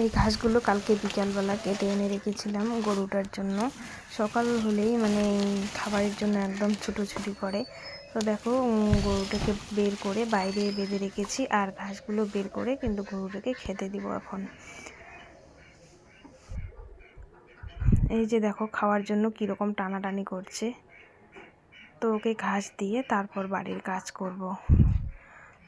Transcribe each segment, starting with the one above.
এই ঘাসগুলো কালকে বিকালবেলা কেটে এনে রেখেছিলাম গরুটার জন্য। সকাল হলেই মানে খাবারের জন্য একদম ছুটোছুটি করে। তো দেখো গরুটাকে বের করে বাইরে বেঁধে রেখেছি আর ঘাসগুলো বের করে কিন্তু গরুটাকে খেতে দিব এখন। এই যে দেখো, খাওয়ার জন্য কীরকম টানাটানি করছে। তো ওকে ঘাস দিয়ে তারপর বাড়ির কাজ করব।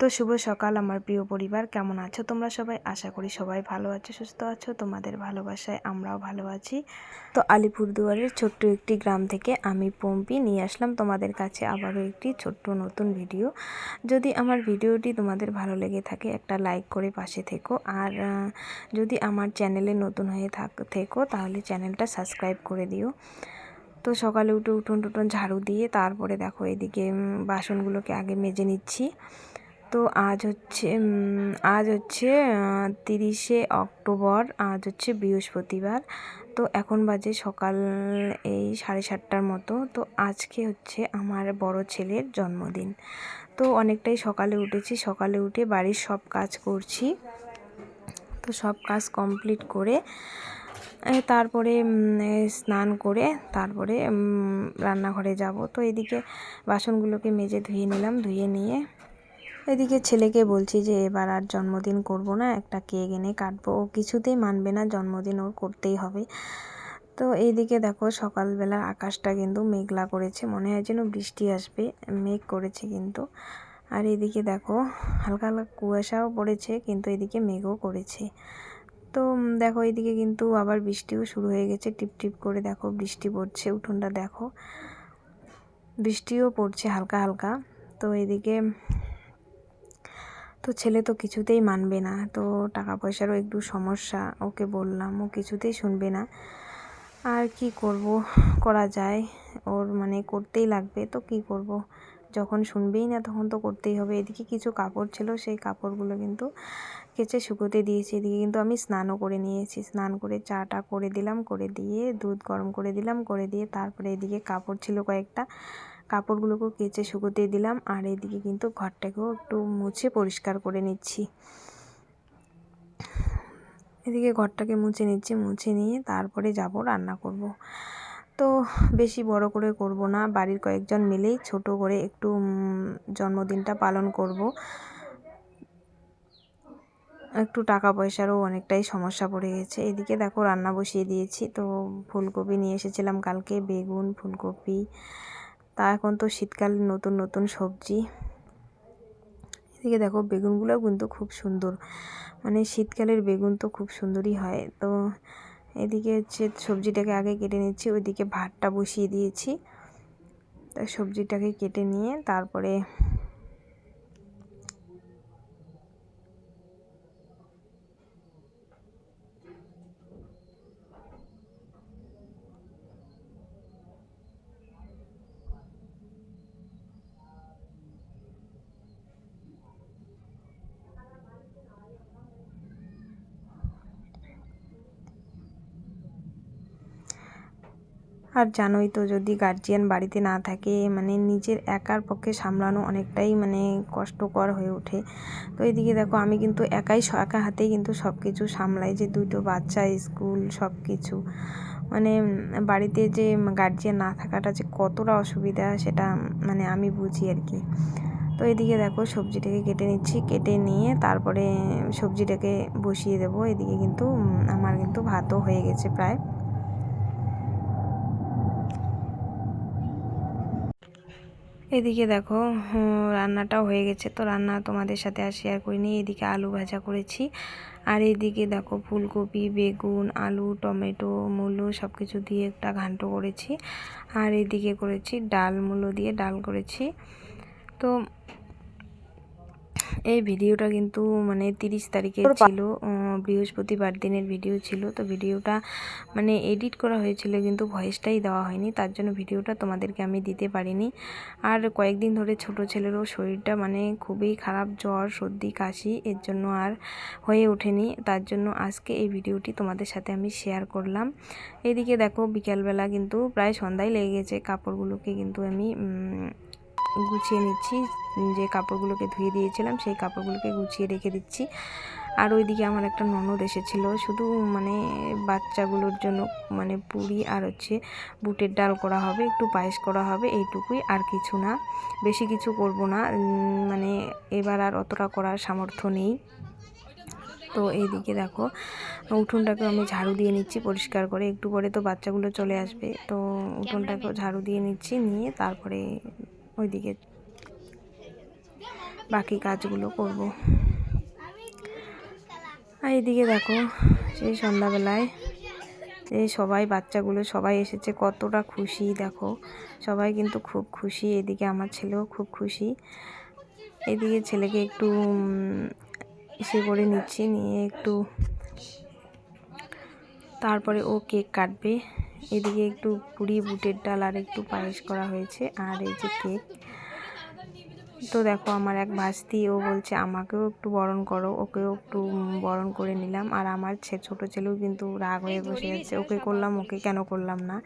তো শুভ সকাল আমার প্রিয় পরিবার, কেমন আছো তোমরা সবাই? আশা করি সবাই ভালো আছো, সুস্থ আছো, তোমাদের ভালোবাসায় আমরাও ভালো আছি। তো আলিপুরদুয়ারের ছোট্ট একটি গ্রাম থেকে আমি পম্পি নিয়ে আসলাম তোমাদের কাছে আবারও একটি ছোট্ট নতুন ভিডিও। যদি আমার ভিডিওটি তোমাদের ভালো লেগে থাকে, একটা লাইক করে পাশে থেকো। আর যদি আমার চ্যানেলে নতুন হয়ে থাক, থেকো, তাহলে চ্যানেলটা সাবস্ক্রাইব করে দিও। তো সকালে উঠে উঠোন টুটন ঝাড়ু দিয়ে, তারপরে দেখো এদিকে বাসনগুলোকে আগে মেজে নিচ্ছি। তো আজ হচ্ছে আজ হচ্ছে তিরিশে অক্টোবর, আজ হচ্ছে বৃহস্পতিবার। তো এখন বাজে সকাল, এই সাড়ে সাতটার মতো। তো আজকে হচ্ছে আমার বড় ছেলের জন্মদিন। তো অনেকটাই সকালে উঠেছি। সকালে উঠে বাড়ির সব কাজ করছি। তো সব কাজ কমপ্লিট করে তারপরে স্নান করে, তারপরে রান্নাঘরে যাব। তো এদিকে বাসনগুলোকে মেজে ধুয়ে নিলাম, ধুয়ে নিয়ে এদিকে ছেলেকে বলছি যে, এবার আর জন্মদিন করব না, একটা কেক এনে কাটবো। ও কিছুতেই মানবে না, জন্মদিন ওর করতেই হবে। তো এইদিকে দেখো, সকালবেলা আকাশটা কিন্তু মেঘলা করেছে, মনে হয় যেন বৃষ্টি আসবে, মেঘ করেছে কিন্তু। আর এদিকে দেখো, হালকা হালকা কুয়াশাও পড়েছে, কিন্তু এদিকে মেঘও করেছে। তো দেখো, এদিকে কিন্তু আবার বৃষ্টিও শুরু হয়ে গেছে, টিপ টিপ করে দেখো বৃষ্টি পড়ছে, উঠোনটা দেখো। বৃষ্টিও পড়ছে হালকা হালকা। তো এদিকে তো ছেলে তো কিছুতেই মানবে না। তো টাকা পয়সারও একটু সমস্যা, ওকে বললাম। ও কিছুতেই শুনবে না। আর কি করব? করা যায়। ওর মানে করতেই লাগবে, তো কি করব? যখন শুনবেই না তখন তো করতেই হবে। এদিকে কিছু কাপড় ছিল, সেই কাপড়গুলো কিন্তু কেচে শুকোতে দিয়েছি। এদিকে কিন্তু আমি স্নানও করে নিয়েছি। স্নান করে চাটা করে দিলাম, করে দিয়ে দুধ গরম করে দিলাম, করে দিয়ে তারপরে এদিকে কাপড় ছিল কয়েকটা। কাপড়গুলোকেও কেচে শুকোতে দিলাম, আর এদিকে কিন্তু ঘরটাকেও একটু মুছে পরিষ্কার করে নিচ্ছি। এদিকে ঘরটাকে মুছে নিচ্ছি, মুছে নিয়ে তারপরে যাব, রান্না করব। তো বেশি বড় করে করব না, বাড়ির কয়েকজন মিলেই ছোট করে একটু জন্মদিনটা পালন করব। একটু টাকা পয়সারও অনেকটাই সমস্যা পড়ে গেছে। এদিকে দেখো রান্না বসিয়ে দিয়েছি, তো ফুলকপি নিয়ে এসেছিলাম কালকে, বেগুন, ফুলকপি তা এখন তো শীতকাল নতুন নতুন সবজি। এদিকে দেখো, বেগুনগুলোও কিন্তু খুব সুন্দর। মানে শীতকালের বেগুন তো খুব সুন্দরই হয়। তো এদিকে হচ্ছে সবজিটাকে আগে কেটে নিচ্ছি, ওইদিকে ভাতটা বসিয়ে দিয়েছি। তা সবজিটাকে কেটে নিয়ে তারপরে আর জানোই তো যদি গার্জিয়ান বাড়িতে না থাকে মানে নিজের একার পক্ষে সামলানো অনেকটাই মানে কষ্টকর হয়ে ওঠে। তো এইদিকে দেখো, আমি কিন্তু একাই একা হাতেই কিন্তু সব কিছু সামলাই যে দুটো বাচ্চা, স্কুল সব কিছু মানে বাড়িতে যে গার্জিয়ান না থাকাটা যে কতটা অসুবিধা, সেটা মানে আমি বুঝি আর কি। তো এদিকে দেখো, সবজিটাকে কেটে নিচ্ছি, কেটে নিয়ে তারপরে সবজিটাকে বসিয়ে দেবো। এদিকে কিন্তু আমার কিন্তু ভাতও হয়ে গেছে প্রায়। এদিকে দেখো রান্নাটাও হয়ে গেছে। তো রান্না তোমাদের সাথে আর শেয়ার করিনি। এদিকে আলু ভাজা করেছি। আর এদিকে দেখো, ফুলকপি, বেগুন, আলু, টমেটো, মূলো সব কিছু দিয়ে একটা ঘান্ট করেছি। আর এদিকে করেছি ডাল, মূলো দিয়ে ডাল করেছি। তো এই ভিডিওটা কিন্তু মানে তিরিশ তারিখের ছিল বৃহস্পতিবার দিনের ভিডিও ছিল। তো ভিডিওটা মানে এডিট করা হয়েছিল কিন্তু ভয়েসটাই দেওয়া হয়নি তার জন্য ভিডিওটা তোমাদেরকে আমি দিতে পারিনি। আর কয়েকদিন ধরে ছোট ছেলেরও শরীরটা মানে খুবই খারাপ জ্বর সর্দি কাশি এর জন্য আর হয়ে ওঠেনি। তার জন্য আজকে এই ভিডিওটি তোমাদের সাথে আমি শেয়ার করলাম। এদিকে দেখো বিকেলবেলা কিন্তু প্রায় সন্ধ্যায় লেগে গেছে কাপড়গুলোকে কিন্তু আমি গুছিয়ে নিচ্ছি। যে কাপড়গুলোকে ধুয়ে দিয়েছিলাম সেই কাপড়গুলোকে গুছিয়ে রেখে দিচ্ছি। আর ওইদিকে আমার একটা ননদ এসেছিল শুধু মানে বাচ্চাগুলোর জন্য মানে পুরি আর হচ্ছে বুটের ডাল করা হবে একটু পায়েস করা হবে এইটুকুই আর কিছু না। বেশি কিছু করব না মানে এবার আর অতটা করার সামর্থ্য নেই। তো এইদিকে দেখো উঠোনটাকে আমি ঝাড়ু দিয়ে নিচ্ছি পরিষ্কার করে একটু পরে তো বাচ্চাগুলো চলে আসবে। তো উঠোনটাকেও ঝাড়ু দিয়ে নিচ্ছি নিয়ে তারপরে ওইদিকে বাকি কাজগুলো করব। আর এইদিকে দেখো সেই সন্ধ্যাবেলায় এই সবাই বাচ্চাগুলো সবাই এসেছে, কতটা খুশি, দেখো। সবাই কিন্তু খুব খুশি, এদিকে আমার ছেলেও খুব খুশি। এদিকে ছেলেকে একটু ইসে করে নিচ্ছি, নিয়ে একটু, তারপরে ও কেক কাটবে। এদিকে একটু পুরি, বুটের ডাল আর একটু পায়েস করা হয়েছে। আর এই যে কেক। তো দেখো আমার এক ভাস্তি, ও বলছে, আমাকেও একটু বরণ করো। ওকেও একটু বরণ করে নিলাম। আর আমার ছোটো ছেলেও কিন্তু রাগ হয়ে বসে যাচ্ছে ওকে করলাম, ওকে কেন করলাম না?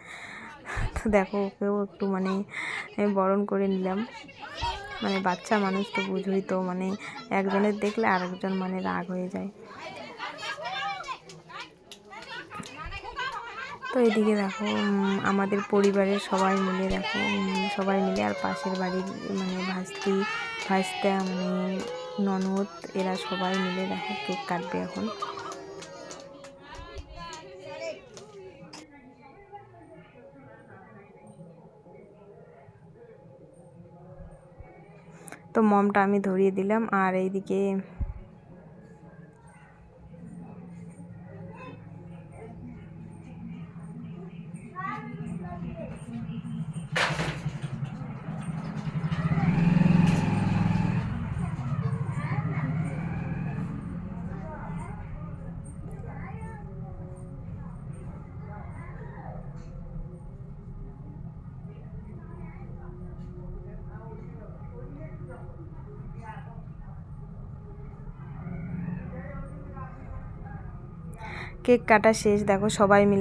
তো দেখো, ওকেও একটু মানে বরণ করে নিলাম। মানে বাচ্চা মানুষ তো বুঝোই তো মানে একজনের দেখলে আরেকজন মানে রাগ হয়ে যায়। এদিকে দেখো আমাদের পরিবারের সবাই মিলে দেখো সবাই মিলে আর পাশের বাড়ির মানে ভাস্তি, ভাস্তা মানে ননদ, এরা সবাই মিলে দেখো কেক কাটবে এখন। তো মমটা আমি ধরিয়ে দিলাম, আর এইদিকে কেক কাটা শেষ দেখো সবাই মিলে